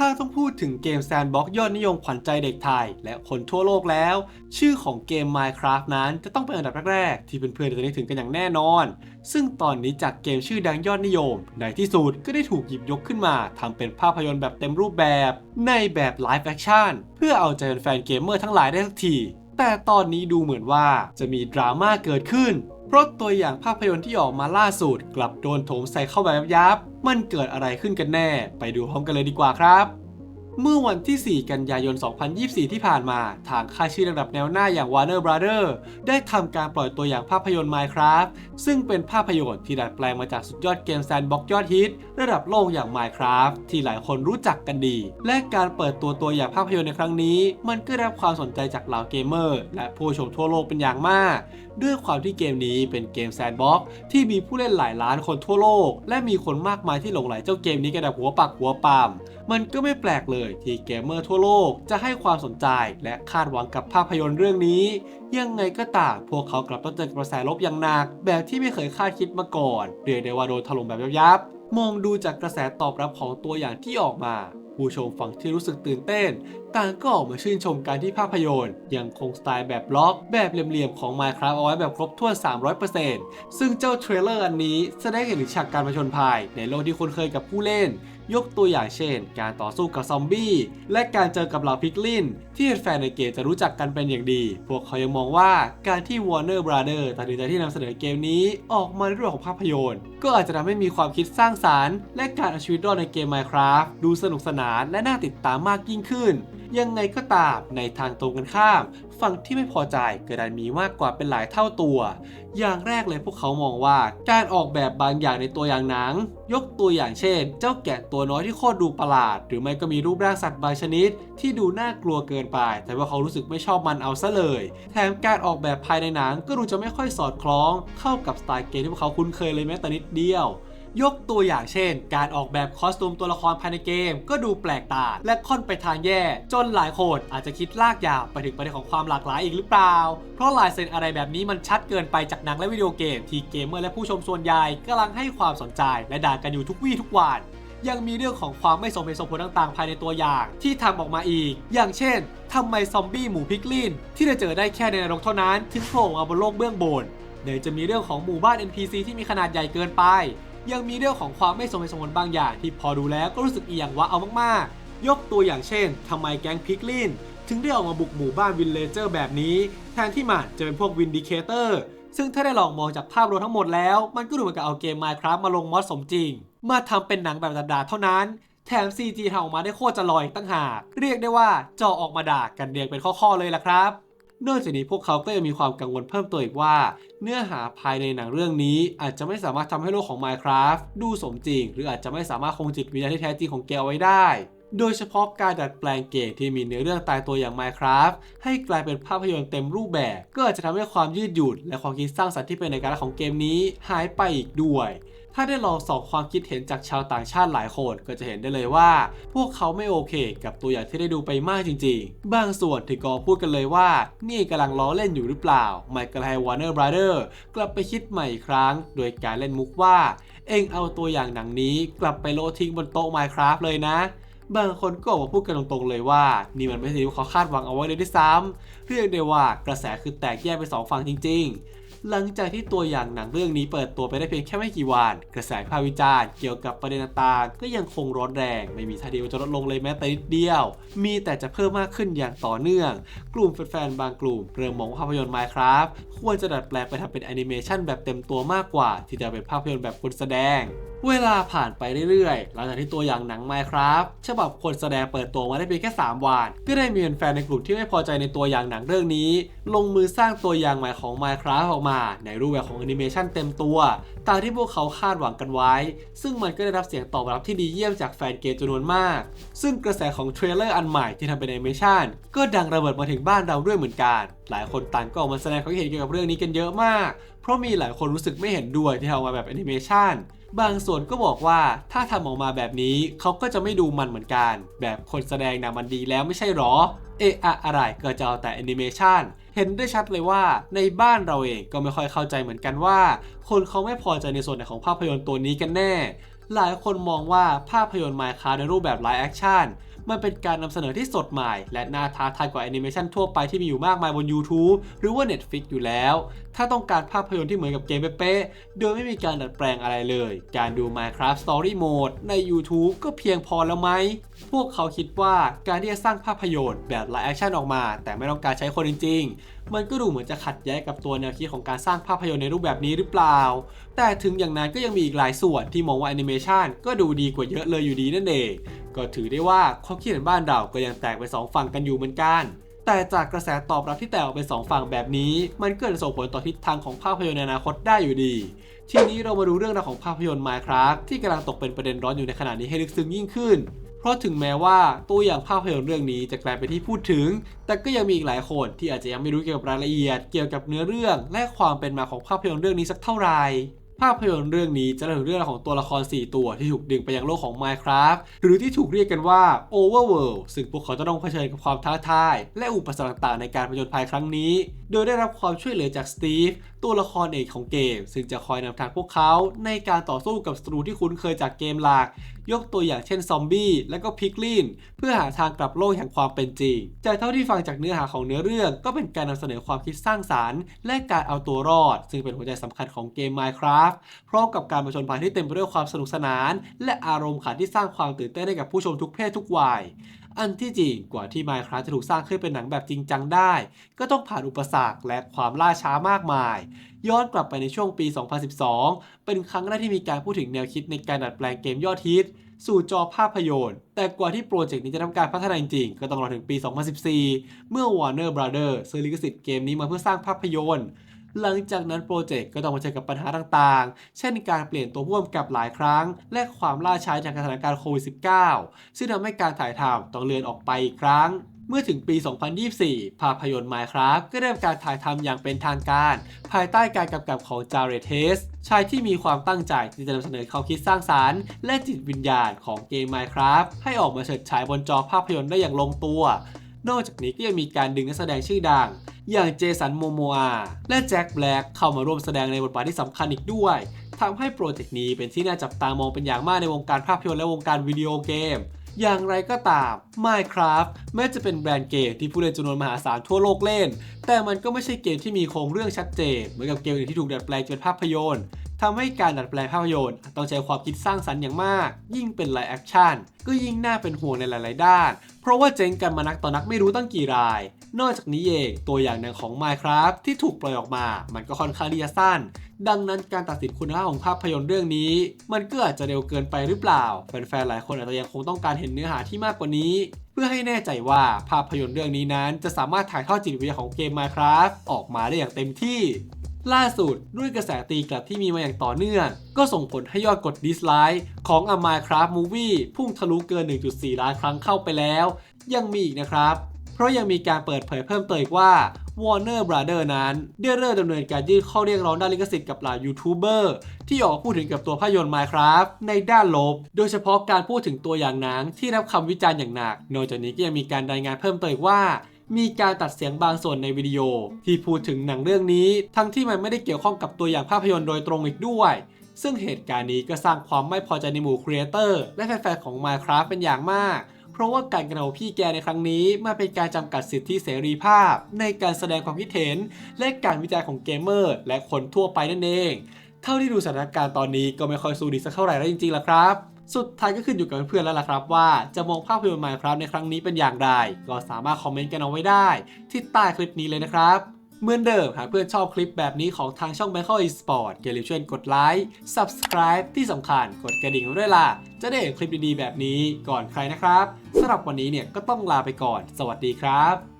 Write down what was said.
ถ้าต้องพูดถึงเกมแซนด์บ็อกยอดนิยมขวัญใจเด็กไทย และคนทั่วโลกแล้ว ชื่อของเกม Minecraft นั้นจะต้องเป็นอันดับแรกๆ ที่เพื่อนๆจะนึกถึงกันอย่างแน่นอน ซึ่งตอนนี้จากเกมชื่อดังยอดนิยม ในที่สุดก็ได้ถูกหยิบยกขึ้นมาทำเป็นภาพยนตร์แบบเต็มรูปแบบ ในแบบไลฟ์แอคชั่นเพื่อเอาใจแฟนเกมเมอร์ทั้งหลายได้สักทีแต่ตอนนี้ดูเหมือนว่าจะมีดราม่าเกิดขึ้น เพราะตัวอย่างภาพยนตร์ที่ออกมาล่าสุดกลับโดนโถมใส่เข้าแบบยับ มันเกิดอะไรขึ้นกันแน่ ไปดูพร้อมกันเลยดีกว่าครับ เมื่อวันที่ 4 กันยายน 2024 ที่ผ่านมา ทางค่ายชื่อระดับแนวหน้าอย่าง Warner Brother ได้ทำการปล่อยตัวอย่างภาพยนตร์ Minecraft ซึ่งเป็นภาพยนตร์ที่ดัดแปลงมาจากสุดยอดเกมแซนด์บ็อกยอดฮิต ระดับโลกอย่าง Minecraft ที่หลายคนรู้จักกันดี และการเปิดตัวตัวอย่างภาพยนตร์ในครั้งนี้ มันก็ได้รับความสนใจจากเหล่าเกมเมอร์และผู้ชมทั่วโลกเป็นอย่างมาก ด้วยความที่เกมนี้เป็นเกมแซนด์บ็อกที่มีผู้เล่นหลายล้านคนทั่วโลก และมีคนมากมายที่หลงไหลเจ้าเกมนี้กันแบบหัวปักหัวปาม มันก็ไม่แปลกเลยที่เกมเมอร์ทั่วโลกจะให้ความสนใจและคาดหวังกับภาพยนตร์เรื่องนี้ ยังไงก็ตามพวกเขากลับต้องเจอกระแสลบอย่างหนัก แบบที่ไม่เคยคาดคิดมาก่อนเรียกได้ว่าโดนถล่มแบบยับๆมองดูจากกระแสตอบรับของตัวอย่างที่ออกมา ผู้ชมฝั่งที่รู้สึกตื่นเต้น ต่างก็ออกมาชื่นชมการที่ภาพยนตร์ ยังคงสไตล์แบบบล็อก แบบเหลี่ยมๆของ Minecraft เอาไว้แบบครบถ้วน 300%ซึ่งเจ้าเทรลเลอร์อันนี้แสดงเห็นถึงฉากการผจญภัยในโลกที่คุ้นเคยกับผู้เล่น ยกตัวอย่างเช่น การต่อสู้กับซอมบี้ และการเจอกับเหล่าพิกลิน ที่แฟนในเกมจะรู้จักกันเป็นอย่างดี พวกเขายังมองว่าการที่ Warner Brother ตัดสินใจที่นำเสนอเกมนี้ออกมาในรูปของภาพยนตร์ ก็อาจจะทำให้มีความคิดสร้างสารรค์ และการเอาชีวิตรอดในเกม Minecraft ดูสนุกสนานและน่าติดตามมากยิ่งขึ้นยังไงก็ตามในทางตรงกันข้าม ฝั่งที่ไม่พอใจก็ได้มีมากกว่าเป็นหลายเท่าตัว อย่างแรกเลยพวกเขามองว่าการออกแบบบางอย่างในตัวอย่างหนัง ยกตัวอย่างเช่น เจ้าแกะตัวน้อยที่โคตรดูประหลาด หรือไม่ก็มีรูปร่างสัตว์บางชนิด ที่ดูน่ากลัวเกินไป แต่ว่าเขารู้สึกไม่ชอบมันเอาซะเลย แถมการออกแบบภายในหนังก็ดูจะไม่ค่อยสอดคล้อง เข้ากับสไตล์เกมที่พวกเขาคุ้นเคยเลยแม้แต่นิดเดียว ยกตัวอย่างเช่น การออกแบบคอสตูมตัวละครภายในเกม ก็ดูแปลกตาและค่อนไปทางแย่ จนหลายคนอาจจะคิดลากยาวไปถึงประเด็นของความหลากหลายอีกหรือเปล่า เพราะลายเซ็นอะไรแบบนี้มันชัดเกินไปจากหนังและวิดีโอเกม ที่เกมเมอร์และผู้ชมส่วนใหญ่กำลังให้ความสนใจและด่ากันอยู่ทุกวี่ทุกวันยังมีเรื่องของความไม่สมเหตุสมผลต่างๆ ภายในตัวอย่าง ที่ทำออกมาอีก อย่างเช่นทำไมซอมบี้หมูพิกลินที่จะเจอได้แค่ในนรกเท่านั้น ถึงโผล่มาบนโลกเบื้องบนเนื่องจะมีเรื่องของหมู่บ้าน NPC ที่มีขนาดใหญ่เกินไป ยังมีเรื่องของความไม่สมเหตุสมผลบางอย่างที่พอดูแล้วก็รู้สึกเอียงว่าเอามากๆ ยกตัวอย่างเช่นทำไมแก๊งพิกลินถึงได้ออกมาบุกหมู่บ้านวินเลเจอร์แบบนี้ แทนที่มันจะเป็นพวกวินดิเคเตอร์ซึ่งถ้าได้ลองมองจากภาพรวมทั้งหมดแล้ว มันก็ดูเหมือนกับเอาเกม Minecraft มาลงมอดสมจริง มาทำเป็นหนังแบบดาๆเท่านั้น แถม CG ทำออกมาได้โคตรจะลอยอีกตั้งหาก เรียกได้ว่าจอออกมาด่ากันเรียงเป็นข้อๆเลยล่ะครับ นอกจากนี้พวกเขาก็ยังมีความกังวลเพิ่มเติมอีกว่า เนื้อหาภายในหนังเรื่องนี้อาจจะไม่สามารถทำให้โลกของ Minecraft ดูสมจริง หรืออาจจะไม่สามารถคงจิตวิญญาณที่แท้จริงของแกเอาไว้ได้ โดยเฉพาะการดัดแปลงเกมที่มีเนื้อเรื่องตายตัวอย่าง Minecraft ให้กลายเป็นภาพยนตร์เต็มรูปแบบ ก็อาจจะทำให้ความยืดหยุ่นและความคิดสร้างสรรค์ที่เป็นในการของเกมนี้หายไปอีกด้วย ถ้าได้ลองสอบความคิดเห็นจากชาวต่างชาติหลายคนก็จะเห็นได้เลยว่า พวกเขาไม่โอเค กับตัวอย่างที่ได้ดูไปมากจริง ๆ บางส่วนถึงก็พูดกันเลยว่า นี่กำลังล้อเล่นอยู่หรือเปล่าไมเคิลไฮวอร์เนอร์บราเดอร์กลับไปคิดใหม่อีกครั้ง โดยการเล่นมุกว่า เอ็งเอาตัวอย่างหนังนี้ กลับไปโลทิ้งบนโต๊ะ Minecraft เลยนะ บางคนก็ออกมาพูดกันตรงๆเลยว่า นี่มันไม่ใช่ที่เขาคาดหวังเอาไว้เลยด้วยซ้ำเรียกได้ว่ากระแสคือแตกแยกเป็นสองฝั่งจริง ๆ หลังจากที่ตัวอย่างหนังเรื่องนี้เปิดตัวไปได้เพียงแค่ไม่กี่วัน กระแสภาพวิจารณ์เกี่ยวกับประเด็นต่างๆก็ยังคงร้อนแรง ไม่มีท่าทีว่าจะลดลงเลยแม้แต่นิดเดียว มีแต่จะเพิ่มมากขึ้นอย่างต่อเนื่อง กลุ่มแฟนๆบางกลุ่มเริ่มมองว่าภาพยนตร์ Minecraft ควรจะดัดแปลงไปทำเป็นแอนิเมชันแบบเต็มตัวมากกว่า ที่จะเป็นภาพยนตร์แบบคนแสดง เวลาผ่านไปเรื่อยๆ หลังจากที่ตัวอย่างหนัง Minecraft ฉบับคนแสดงเปิดตัวมาได้เพียงแค่ 3 วัน ก็ได้มีแฟนในกลุ่มที่ไม่พอใจในตัวอย่างหนังเรื่องนี้ ลงมือสร้างตัวอย่างใหม่ของ Minecraft ออกมา ในรูปแบบของแอนิเมชันเต็มตัว ตามที่พวกเขาคาดหวังกันไว้ ซึ่งมันก็ได้รับเสียงตอบรับที่ดีเยี่ยมจากแฟนเกมจำนวนมาก ซึ่งกระแสของเทรลเลอร์อันใหม่ที่ทำเป็นแอนิเมชันก็ดังระเบิดมาถึงบ้านเราด้วยเหมือนกัน หลายคนต่างก็ออกมาแสดงความคิดเห็นเกี่ยวกับเรื่องนี้กันเยอะมาก เพราะมีหลายคนรู้สึกไม่เห็นด้วยที่ทำออกมาแบบแอนิเมชัน บางส่วนก็บอกว่าถ้าทำออกมาแบบนี้เขาก็จะไม่ดูมันเหมือนกัน แบบคนแสดงนะมันดีแล้วไม่ใช่หรอ เอะอะอะไรก็จะเอาแต่แอนิเมชันเห็นได้ชัดเลยว่าในบ้านเราเองก็ไม่ค่อยเข้าใจเหมือนกันว่า คนเขาไม่พอใจในส่วนไหนของภาพยนตร์ตัวนี้กันแน่ หลายคนมองว่าภาพยนตร์ Minecraft ในรูปแบบไลฟ์แอคชั่น มันเป็นการนำเสนอที่สดใหม่ และน่าท้าทายกว่าแอนิเมชันทั่วไปที่มีอยู่มากมายบน YouTube หรือว่า Netflix อยู่แล้ว ถ้าต้องการภาพยนตร์ที่เหมือนกับเกมเป๊ะๆโดยไม่มีการดัดแปลงอะไรเลย การดู Minecraft Story Mode ใน YouTube ก็เพียงพอแล้วไหมพวกเขาคิดว่าการที่จะสร้างภาพยนตร์แบบไลฟ์แอคชั่นออกมา แต่ไม่ต้องการใช้คนจริง ๆ มันก็ดูเหมือนจะขัดแย้งกับตัวแนวคิดของการสร้างภาพยนตร์ในรูปแบบนี้หรือเปล่า แต่ถึงอย่างนั้นก็ยังมีอีกหลายส่วนที่มองว่าแอนิเมชันก็ดูดีกว่าเยอะเลยอยู่ดีนั่นเอง ก็ถือได้ว่าความคิดเห็นบ้านเราก็ยังแตกเป็นสองฝั่งกันอยู่เหมือนกันแต่จากกระแสตอบรับที่แตกออกเป็นสองฝั่งแบบนี้ มันก็จะส่งผลต่อทิศทางของภาพยนตร์ในอนาคตได้อยู่ดี ทีนี้เรามาดูเรื่องราวของภาพยนตร์ Minecraft ที่กำลังตกเป็นประเด็นร้อนอยู่ในขณะนี้ให้ลึกซึ้งยิ่งขึ้น ราะถึงแม้ว่าตัวอย่างภาพยนตร์เรื่องนี้จะกลายเป็นที่พูดถึง แต่ก็ยังมีอีกหลายคนที่อาจจะยังไม่รู้เกี่ยวกับรายละเอียด เกี่ยวกับเนื้อเรื่องและความเป็นมาของภาพยนตร์เรื่องนี้สักเท่าไหร่ ภาพยนตร์เรื่องนี้จะเล่าถึงเรื่องของตัวละคร 4 ตัวที่ถูกดึงไปยังโลกของ Minecraft หรือที่ถูกเรียกกันว่า Overworld ซึ่งพวกเขาจะต้องเผชิญกับความท้าทาย และอุปสรรคต่างๆในการผจญภัยครั้งนี้ โดยได้รับความช่วยเหลือจากสตีฟตัวละครเอกของเกม ซึ่งจะคอยนำทางพวกเขาในการต่อสู้กับศัตรูที่คุ้นเคยจากเกมหลัก ยกตัวอย่างเช่นซอมบี้และก็พิกลินเพื่อหาทางกลับโลกแห่งความเป็นจริงจากเท่าที่ฟังจากเนื้อหาของเนื้อเรื่องก็เป็นการนำเสนอความคิดสร้างสารรค์ และการเอาตัวรอด ซึ่งเป็นหัวใจสำคัญของเกม Minecraft พร้อมกับการผจญภัยที่เต็มไปด้วยความสนุกสนาน และอารมณ์ขันที่สร้างความตื่นเต้นให้กับผู้ชมทุกเพศทุกวัย อันที่จริงกว่าที่ Minecraft จะถูกสร้างขึ้นเป็นหนังแบบจริงจังได้ ก็ต้องผ่านอุปสรรคและความล่าช้ามากมาย ย้อนกลับไปในช่วงปี 2012 เป็นครั้งแรกที่มีการพูดถึงแนวคิดในการดัดแปลงเกมยอดฮิตสู่จอภาพยนตร์ แต่กว่าที่โปรเจกต์นี้จะทำการพัฒนาจริงๆ ก็ต้องรอถึงปี 2014 เมื่อ Warner Brothers ซื้อลิขสิทธิ์เกมนี้มาเพื่อสร้างภาพยนตร์ หลังจากนั้นโปรเจกต์ก็ต้องมาเจอกับปัญหาต่างๆ เช่นการเปลี่ยนตัวผู้กำกับหลายครั้ง และความล่าช้าจากสถานการณ์โควิด -19 ซึ่งทำให้การถ่ายทำต้องเลื่อนออกไปอีกครั้งเมื่อถึงปี 2024 ภาพยนตร์ Minecraft ก็ได้ทำการถ่ายทำอย่างเป็นทางการ ภายใต้การกำกับของจาเรเทสชายที่มีความตั้งใจที่จะนำเสนอความคิดสร้างสารรค์ และจิตวิญญาณของเกม Minecraft ให้ออกมาเฉิดฉายบนจอภาพยนตร์ได้อย่างลงตัว นอกจากนี้ก็ยังมีการดึงนักแสดงชื่อดัง อย่างเจสันโมโมอาและแจ็คแบล็กเข้ามาร่วมแสดงในบทบาทที่สำคัญอีกด้วยทำให้โปรเจกต์นี้เป็นที่น่าจับตามองเป็นอย่างมากในวงการภาพยนตร์และวงการวิดีโอเกม อย่างไรก็ตาม Minecraft แม้จะเป็นแบรนด์เกมที่ผู้เล่นจำนวนมหาศาลทั่วโลกเล่น แต่มันก็ไม่ใช่เกมที่มีโครงเรื่องชัดเจน เหมือนกับเกมอื่นที่ถูกดัดแปลงเป็นภาพยนตร์ทำให้การดัดแปลงภาพยนตร์ต้องใช้ความคิดสร้างสรรค์อย่างมาก ยิ่งเป็นไลฟ์แอคชั่นก็ยิ่งน่าเป็นห่วงในหลาย ๆ ด้าน เพราะว่าเจ๊งกันมานักต่อนักไม่รู้ตั้งกี่ราย นอกจากนี้เองตัวอย่างหนึ่งของ Minecraft ที่ถูกปล่อยออกมา มันก็ค่อนข้างที่จะสั้น ดังนั้นการตัดสินคุณภาพของภาพยนตร์เรื่องนี้ มันก็อาจจะเร็วเกินไปหรือเปล่าแฟนๆหลายคนอาจจะยังคงต้องการเห็นเนื้อหาที่มากกว่านี้ เพื่อให้แน่ใจว่าภาพยนตร์เรื่องนี้นั้น จะสามารถถ่ายทอดจิตวิญญาณของเกม Minecraft ออกมาได้อย่างเต็มที่ล่าสุดด้วยกระแสตีกลับที่มีมาอย่างต่อเนื่อง ก็ส่งผลให้ยอดกดดิสไลค์ของ A Minecraft Movie พุ่งทะลุเกิน 1.4 ล้านครั้งเข้าไปแล้ว ยังมีอีกนะครับ เพราะยังมีการเปิดเผยเพิ่มเติมอีกว่า Warner Brother นั้น ได้เริ่มดำเนินการยื่นข้อเรียกร้องด้านลิขสิทธิ์กับเหล่ายูทูบเบอร์ที่ออกพูดถึงกับตัวภาพยนตร์ Minecraft ในด้านลบ โดยเฉพาะการพูดถึงตัวอย่างหนังที่รับคำวิจารณ์อย่างหนัก นอกจากนี้ก็ยังมีการรายงานเพิ่มเติมอีกว่ามีการตัดเสียงบางส่วนในวิดีโอ ที่พูดถึงหนังเรื่องนี้ ทั้งที่มันไม่ได้เกี่ยวข้องกับตัวอย่างภาพยนตร์โดยตรงอีกด้วย ซึ่งเหตุการณ์นี้ก็สร้างความไม่พอใจในหมู่ครีเอเตอร์และแฟนๆของ Minecraft เป็นอย่างมาก เพราะว่าการกระทำของพี่แกในครั้งนี้มาเป็นการจำกัดสิทธิเสรีภาพ ในการแสดงความคิดเห็น และการวิจัยของเกมเมอร์ และคนทั่วไปนั่นเอง เท่าที่ดูสถานการณ์ตอนนี้ก็ไม่ค่อยสู้ดีสักเท่าไหร่แล้วจริงๆล่ะครับสุดท้ายก็ขึ้นอยู่กับเพื่อนๆแล้วล่ะครับว่าจะมองภาพยนตร์ Minecraft ในครั้งนี้เป็นอย่างไร ก็สามารถคอมเมนต์กันเอาไว้ได้ ที่ใต้คลิปนี้เลยนะครับ เหมือนเดิมหากเพื่อนชอบคลิปแบบนี้ของทางช่อง b a n g k o k Esport อย่าลืมช่วยกดไลค์ Subscribe ที่สำคัญกดกระดิ่งไว้ด้วยล่ะ จะได้เห็นคลิปดีๆแบบนี้ก่อนใครนะครับสำหรับวันนี้เนี่ยก็ต้องลาไปก่อน สวัสดีครับ